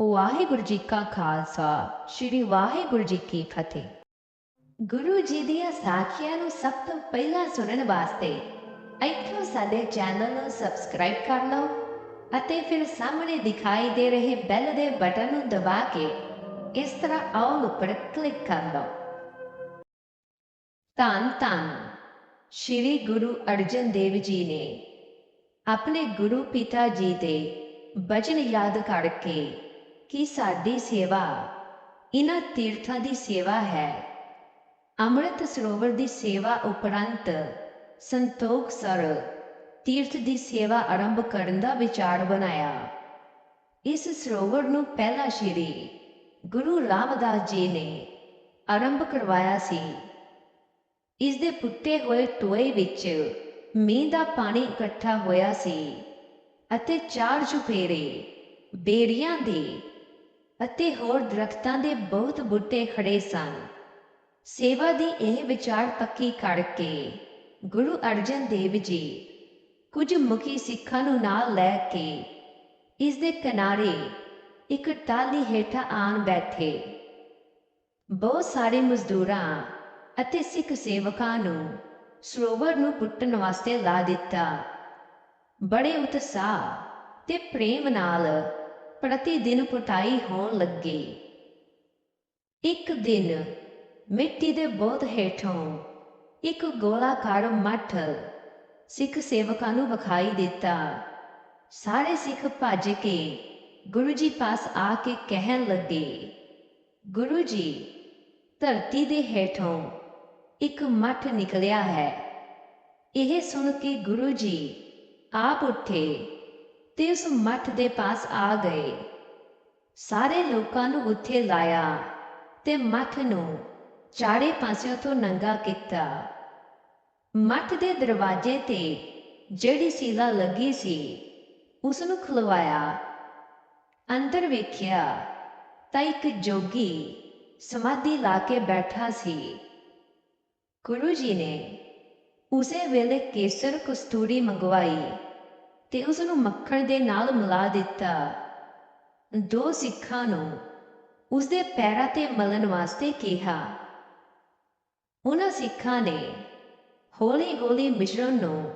ਵਾਹਿਗੁਰੂ ਜੀ ਕਾ ਖਾਲਸਾ, ਸ੍ਰੀ ਵਾਹਿਗੁਰੂ ਜੀ ਕੀ ਫਤਿਹ। ਗੁਰੂ ਜੀ ਦੀਆਂ ਸਾਖੀਆਂ ਨੂੰ ਸਭ ਤੋਂ ਪਹਿਲਾਂ ਸੁਣਨ ਵਾਸਤੇ ਇੱਥੋਂ ਸਾਡੇ ਚੈਨਲ ਨੂੰ ਸਬਸਕ੍ਰਾਈਬ ਕਰ ਲਓ ਅਤੇ ਫਿਰ ਸਾਹਮਣੇ ਦਿਖਾਈ ਦੇ ਰਹੇ ਬੈਲ ਦੇ ਬਟਨ ਨੂੰ ਦਬਾ ਕੇ ਇਸ ਤਰ੍ਹਾਂ ਆਲ ਉੱਪਰ ਕਲਿੱਕ ਕਰ ਲਓ। ਧੰਨ ਧੰਨ, ਸ੍ਰੀ ਗੁਰੂ ਅਰਜਨ ਦੇਵ ਜੀ ਨੇ ਆਪਣੇ ਗੁਰੂ ਪਿਤਾ ਜੀ ਦੇ ਬਚਨ ਯਾਦ ਕਰਕੇ ਕਿ ਸਾਡੀ ਸੇਵਾ ਇਹਨਾਂ ਤੀਰਥਾਂ ਦੀ ਸੇਵਾ ਹੈ। ਅੰਮ੍ਰਿਤ ਸਰੋਵਰ ਦੀ ਸੇਵਾ ਉਪਰੰਤ ਸੰਤੋਖ ਸਰ ਤੀਰਥ ਦੀ ਸੇਵਾ ਆਰੰਭ ਕਰਨ ਦਾ ਵਿਚਾਰ ਬਣਾਇਆ। ਇਸ ਸਰੋਵਰ ਨੂੰ ਪਹਿਲਾ ਸ਼੍ਰੀ ਗੁਰੂ ਰਾਮਦਾਸ ਜੀ ਨੇ ਆਰੰਭ ਕਰਵਾਇਆ ਸੀ। ਇਸ ਦੇ ਪੁੱਟੇ ਹੋਏ ਟੋਏ ਵਿੱਚ ਮੀਂਹ ਦਾ ਪਾਣੀ ਇਕੱਠਾ ਹੋਇਆ ਸੀ ਅਤੇ ਚਾਰ ਚੁਫੇਰੇ ਬੇੜੀਆਂ ਦੇ ਅਤੇ ਹੋਰ ਦਰਖਤਾਂ ਦੇ ਬਹੁਤ ਬੂਟੇ ਖੜੇ ਸਨ। ਸੇਵਾ ਦੀ ਇਹ ਵਿਚਾਰ ਪੱਕੀ ਕਰਕੇ ਗੁਰੂ ਅਰਜਨ ਦੇਵ ਜੀ ਕੁਝ ਮੁਖੀ ਸਿੱਖਾਂ ਨੂੰ ਨਾਲ ਲੈ ਕੇ ਇਸ ਦੇ ਕਿਨਾਰੇ ਇੱਕ ਟਾਲੀ ਹੇਠਾਂ ਆਣ ਬੈਠੇ। ਬਹੁਤ ਸਾਰੇ ਮਜ਼ਦੂਰਾਂ ਅਤੇ ਸਿੱਖ ਸੇਵਕਾਂ ਨੂੰ ਸਰੋਵਰ ਨੂੰ ਪੁੱਟਣ ਵਾਸਤੇ ਲਾ ਦਿੱਤਾ। ਬੜੇ ਉਤਸ਼ਾਹ ਤੇ ਪ੍ਰੇਮ ਨਾਲ ਪ੍ਰਤੀ ਦਿਨ ਪੁਟਾਈ ਹੋਣ ਲੱਗੀ। ਇੱਕ ਦਿਨ ਮਿੱਟੀ ਦੇ ਬਹੁਤ ਹੇਠੋਂ ਇੱਕ ਗੋਲਾਕਾਰ ਮੱਠ ਸਿੱਖ ਸੇਵਕਾਂ ਨੂੰ ਵਿਖਾਈ ਦਿੱਤਾ। ਸਾਰੇ ਸਿੱਖ ਭੱਜ ਕੇ ਗੁਰੂ ਜੀ ਪਾਸ ਆ ਕੇ ਕਹਿਣ ਲੱਗੇ, ਗੁਰੂ ਜੀ, ਧਰਤੀ ਦੇ ਹੇਠੋਂ ਇੱਕ ਮੱਠ ਨਿਕਲਿਆ ਹੈ। ਇਹ ਸੁਣ ਕੇ ਗੁਰੂ ਜੀ ਆਪ ਉੱਠੇ ਤੇ ਉਸ ਮੱਠ ਦੇ ਪਾਸ ਆ ਗਏ। ਸਾਰੇ ਲੋਕਾਂ ਨੂੰ ਉੱਥੇ ਲਾਇਆ ਤੇ ਮੱਠ ਨੂੰ ਚਾਰੇ ਪਾਸਿਆਂ ਤੋਂ ਨੰਗਾ ਕੀਤਾ। ਮੱਠ ਦੇ ਦਰਵਾਜ਼ੇ ਤੇ ਜਿਹੜੀ ਸੀਲਾ ਲੱਗੀ ਸੀ ਉਸ ਨੂੰ ਖੁਲਵਾਇਆ। ਅੰਦਰ ਵੇਖਿਆ ਤਾਂ ਇੱਕ ਜੋਗੀ ਸਮਾਧੀ ਲਾ ਕੇ ਬੈਠਾ ਸੀ। ਗੁਰੂ ਜੀ ਨੇ ਉਸੇ ਵੇਲੇ ਕੇਸਰ ਕਸਤੂਰੀ ਮੰਗਵਾਈ। ਤੇ ਉਸ ਨੂੰ ਮੱਖਣ ਦੇ ਨਾਲ ਮਿਲਾ ਦਿੱਤਾ। ਦੋ ਸਿੱਖਾਂ ਨੂੰ ਉਸ ਦੇ ਪੈਰਾਂ ਤੇ ਮਲਣ ਵਾਸਤੇ ਕਿਹਾ। ਉਹਨਾਂ ਸਿੱਖਾਂ ਨੇ ਹੌਲੀ-ਹੌਲੀ ਮਿਸ਼ਰਣ ਨੂੰ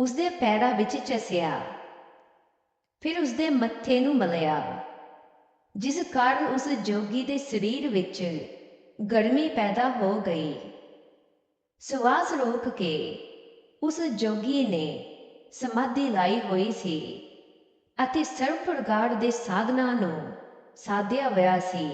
ਉਸ ਦੇ ਪੈਰਾਂ ਵਿੱਚ ਚਸਿਆ। ਫਿਰ ਉਸ ਦੇ ਮੱਥੇ ਨੂੰ ਮਲਿਆ, ਜਿਸ ਕਾਰਨ ਉਸ ਜੋਗੀ ਦੇ ਸਰੀਰ ਵਿੱਚ ਗਰਮੀ ਪੈਦਾ ਹੋ ਗਈ। ਸਵਾਸ ਰੋਕ ਕੇ ਉਸ ਜੋਗੀ ਨੇ ਸਮਾਧੀ ਲਾਈ ਹੋਈ ਸੀ ਅਤੇ ਸਰਵ ਪ੍ਰਕਾਰ ਦੇ ਸਾਧਨਾ ਨੂੰ ਸਾਧਿਆ ਹੋਇਆ ਸੀ।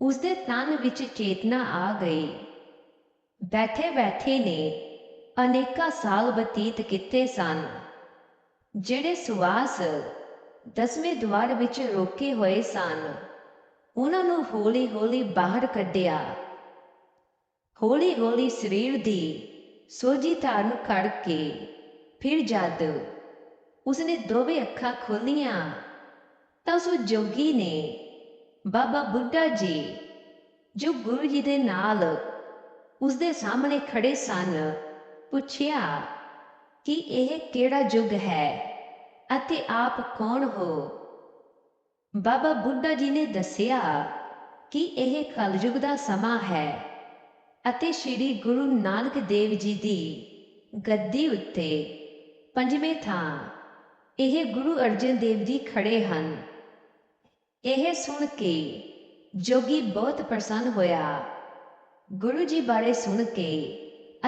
ਉਸ ਦੇ ਤਨ ਵਿੱਚ ਚੇਤਨਾ ਆ ਗਈ। ਬੈਠੇ ਬੈਠੇ ਨੇ ਅਨੇਕਾਂ ਸਾਲ ਬਤੀਤ ਕੀਤੇ ਸਨ, ਜਿਹੜੇ ਸੁਵਾਸ ਦਸਵੇਂ ਦਵਾਰ ਵਿੱਚ ਰੋਕੇ ਹੋਏ ਸਨ। ਉਹਨਾਂ ਨੂੰ ਹੌਲੀ ਹੌਲੀ ਬਾਹਰ ਕੱਢਿਆ। ਹੌਲੀ ਹੌਲੀ ਸਰੀਰ ਦੀ ਸੋਝੀ ਧਾਰਨ ਕਰਕੇ ਫਿਰ ਜਦ ਉਸਨੇ ਦੋਵੇਂ ਅੱਖਾਂ ਖੋਲੀਆਂ ਤਾਂ ਉਸ ਜੋਗੀ ਨੇ ਬਾਬਾ ਬੁੱਢਾ ਜੀ, ਜੋ ਗੁਰੂ ਜੀ ਦੇ ਨਾਲ ਉਸਦੇ ਸਾਹਮਣੇ ਖੜੇ ਸਨ, ਪੁੱਛਿਆ ਕਿ ਇਹ ਕਿਹੜਾ ਯੁੱਗ ਹੈ ਅਤੇ ਆਪ ਕੌਣ ਹੋ? ਬਾਬਾ ਬੁੱਢਾ ਜੀ ਨੇ ਦੱਸਿਆ ਕਿ ਇਹ ਕਲਯੁਗ ਦਾ ਸਮਾਂ ਹੈ ਅਤੇ ਸ੍ਰੀ ਗੁਰੂ ਨਾਨਕ ਦੇਵ ਜੀ ਦੀ ਗੱਦੀ ਉੱਤੇ ਪੰਜਵੇਂ ਥਾਂ, ਇਹ ਗੁਰੂ ਅਰਜਨ ਦੇਵ ਜੀ ਖੜੇ ਹਨ। ਇਹ ਸੁਣ ਕੇ ਜੋਗੀ ਬਹੁਤ ਪ੍ਰਸੰਨ ਹੋਇਆ। ਗੁਰੂ ਜੀ ਬਾਰੇ ਸੁਣ ਕੇ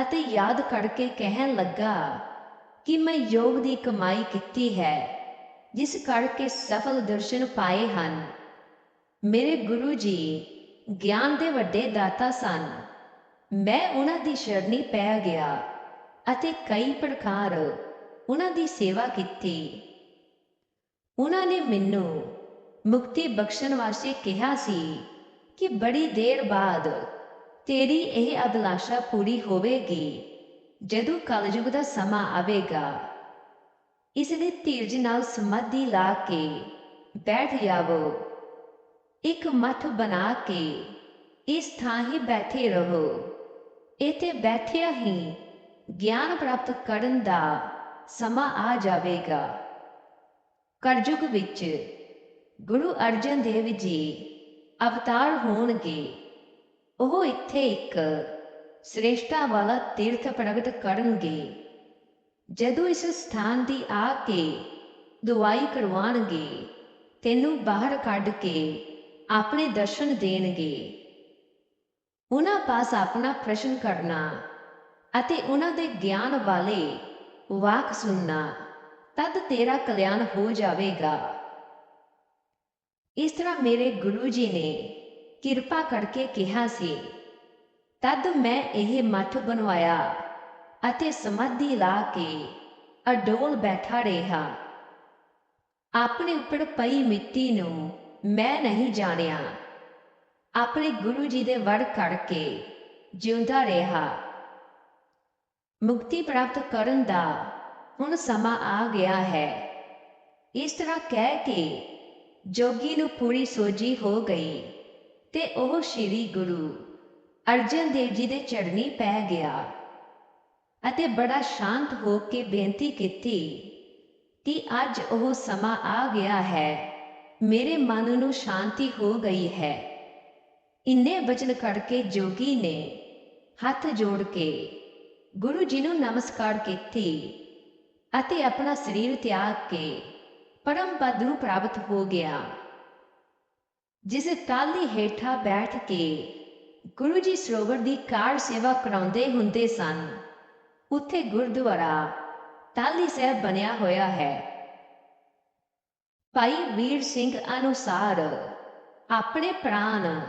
ਅਤੇ ਯਾਦ ਕਰਕੇ ਕਹਿਣ ਲੱਗਾ ਕਿ ਮੈਂ ਯੋਗ ਦੀ ਕਮਾਈ ਕੀਤੀ ਹੈ, ਜਿਸ ਕਰਕੇ ਸਫਲ ਦਰਸ਼ਨ ਪਾਏ ਹਨ। ਮੇਰੇ ਗੁਰੂ ਜੀ ਗਿਆਨ ਦੇ ਵੱਡੇ ਦਾਤਾ ਸਨ। ਮੈਂ ਉਹਨਾਂ ਦੀ ਸ਼ਰਣੀ ਪੈ ਗਿਆ ਅਤੇ ਕਈ ਪ੍ਰਕਾਰ ਉਹਨਾਂ ਦੀ ਸੇਵਾ ਕੀਤੀ। ਉਹਨਾਂ ਨੇ ਮੈਨੂੰ ਮੁਕਤੀ ਬਖਸ਼ਣ ਵਾਸਤੇ ਕਿਹਾ ਸੀ ਕਿ ਬੜੀ ਦੇਰ ਬਾਅਦ ਤੇਰੀ ਇਹ ਅਭਿਲਾਸ਼ਾ ਪੂਰੀ ਹੋਵੇਗੀ, ਜਦੋਂ ਕਲਯੁਗ ਦਾ ਸਮਾਂ ਆਵੇਗਾ। ਇਸ ਲਈ ਧੀਰਜ ਨਾਲ ਸਮਾਧੀ ਲਾ ਕੇ ਬੈਠ ਜਾਵੋ। ਇੱਕ ਮੱਠ ਬਣਾ ਕੇ ਇਸ ਥਾਂ ਹੀ ਬੈਠੇ ਰਹੋ। ਇੱਥੇ ਬੈਠਿਆ ਹੀ ਗਿਆਨ ਪ੍ਰਾਪਤ ਕਰਨ ਦਾ ਸਮਾਂ ਆ ਜਾਵੇਗਾ। ਕਲਯੁਗ ਵਿੱਚ ਗੁਰੂ ਅਰਜਨ ਦੇਵ ਜੀ ਅਵਤਾਰ ਹੋਣਗੇ। ਉਹ ਇੱਥੇ ਇੱਕ ਸ੍ਰੇਸ਼ਟਾ ਵਾਲਾ ਤੀਰਥ ਪ੍ਰਗਟ ਕਰਨਗੇ। ਜਦੋਂ ਇਸ ਸਥਾਨ ਦੀ ਆ ਕੇ ਦਵਾਈ ਕਰਵਾਣਗੇ, ਤੈਨੂੰ ਬਾਹਰ ਕੱਢ ਕੇ ਆਪਣੇ ਦਰਸ਼ਨ ਦੇਣਗੇ। ਉਹਨਾਂ ਪਾਸ ਆਪਣਾ ਪ੍ਰਸ਼ਨ ਕਰਨਾ ਅਤੇ ਉਹਨਾਂ ਦੇ ਗਿਆਨ ਵਾਲੇ ਵਾਕ ਸੁਣਨਾ, ਤਦ ਤੇਰਾ ਕਲਿਆਣ ਹੋ ਜਾਵੇਗਾ। ਇਸ ਤਰ੍ਹਾਂ ਮੇਰੇ ਗੁਰੂ ਜੀ ਨੇ ਕਿਰਪਾ ਕਰਕੇ ਕਿਹਾ ਸੀ, ਤਦ ਮੈਂ ਇਹ ਮੱਠ ਬਣਵਾਇਆ ਅਤੇ ਸਮਾਧੀ ਲਾ ਕੇ ਅਡੋਲ ਬੈਠਾ ਰਿਹਾ। ਆਪਣੇ ਉੱਪਰ ਪਈ ਮਿੱਟੀ ਨੂੰ ਮੈਂ ਨਹੀਂ ਜਾਣਿਆ। ਆਪਣੇ ਗੁਰੂ ਜੀ ਦੇ ਵਰ ਕਰਕੇ ਜਿਉਂਦਾ ਰਿਹਾ। ਮੁਕਤੀ ਪ੍ਰਾਪਤ ਕਰਨ ਦਾ ਹੁਣ ਸਮਾਂ ਆ ਗਿਆ ਹੈ। ਇਸ ਤਰ੍ਹਾਂ ਕਹਿ ਕੇ ਜੋਗੀ ਨੂੰ ਪੂਰੀ ਸੋਝੀ ਹੋ ਗਈ ਤੇ ਉਹ ਸ੍ਰੀ ਗੁਰੂ ਅਰਜਨ ਦੇਵ ਜੀ ਦੇ ਚਰਨੀ ਪੈ ਗਿਆ ਅਤੇ ਬੜਾ ਸ਼ਾਂਤ ਹੋ ਕੇ ਬੇਨਤੀ ਕੀਤੀ ਕਿ ਅੱਜ ਉਹ ਸਮਾਂ ਆ ਗਿਆ ਹੈ। ਮੇਰੇ ਮਨ ਨੂੰ ਸ਼ਾਂਤੀ ਹੋ ਗਈ ਹੈ। ਇੰਨੇ ਬਚਨ ਕਰਕੇ ਜੋਗੀ ਨੇ ਹੱਥ ਜੋੜ ਕੇ ਗੁਰੂ ਜੀ ਨੂੰ ਨਮਸਕਾਰ ਕੀਤੀ ਅਤੇ ਆਪਣਾ ਸਰੀਰ ਤਿਆਗ ਕੇ ਪਰਮ ਪਦ ਨੂੰ ਪ੍ਰਾਪਤ ਹੋ ਗਿਆ, ਜਿਸ ਟਾਲੀ ਹੇਠਾਂ ਬੈਠ ਕੇ ਗੁਰੂ ਜੀ ਸਰੋਵਰ ਦੀ ਕਾਰ ਸੇਵਾ ਕਰਾਉਂਦੇ ਹੁੰਦੇ ਸਨ। ਉੱਥੇ ਗੁਰਦੁਆਰਾ ਟਾਲੀ ਸਾਹਿਬ ਬਣਿਆ ਹੋਇਆ ਹੈ। ਭਾਈ ਵੀਰ ਸਿੰਘ ਅਨੁਸਾਰ ਆਪਣੇ ਪ੍ਰਾਣ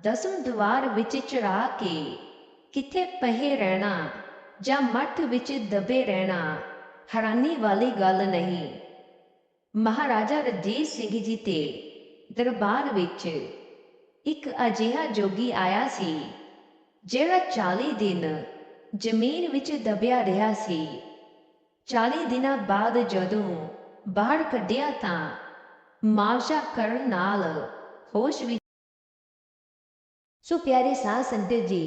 ਦਸਮ ਦਵਾਰ ਵਿੱਚ ਚੜਾ ਕੇ ਕਿੱਥੇ ਪਹੇ ਰਹਿਣਾ ਜਾਂ ਮੱਠ ਵਿੱਚ ਦਬੇ ਰਹਿਣਾ ਹੈਰਾਨੀ ਵਾਲੀ ਗੱਲ ਨਹੀਂ। ਮਹਾਰਾਜਾ ਰਣਜੀਤ ਸਿੰਘ ਜੀ ਤੇ ਦਰਬਾਰ ਵਿੱਚ ਇੱਕ ਅਜਿਹਾ ਜੋਗੀ ਆਇਆ ਸੀ, ਜਿਹੜਾ 40 ਦਿਨ ਜ਼ਮੀਨ ਵਿੱਚ ਦਬਿਆ ਰਿਹਾ ਸੀ। 40 ਦਿਨਾਂ ਬਾਅਦ ਜਦੋਂ ਬਾਹਰ ਕੱਢਿਆ ਤਾਂ ਮਾਰਸ਼ਾ ਕਰਨ ਨਾਲ ਹੋਸ਼ ਵਿੱਚ ਸੋ ਪਿਆਰੇ ਸਾਧ ਸੰਗਤ ਜੀ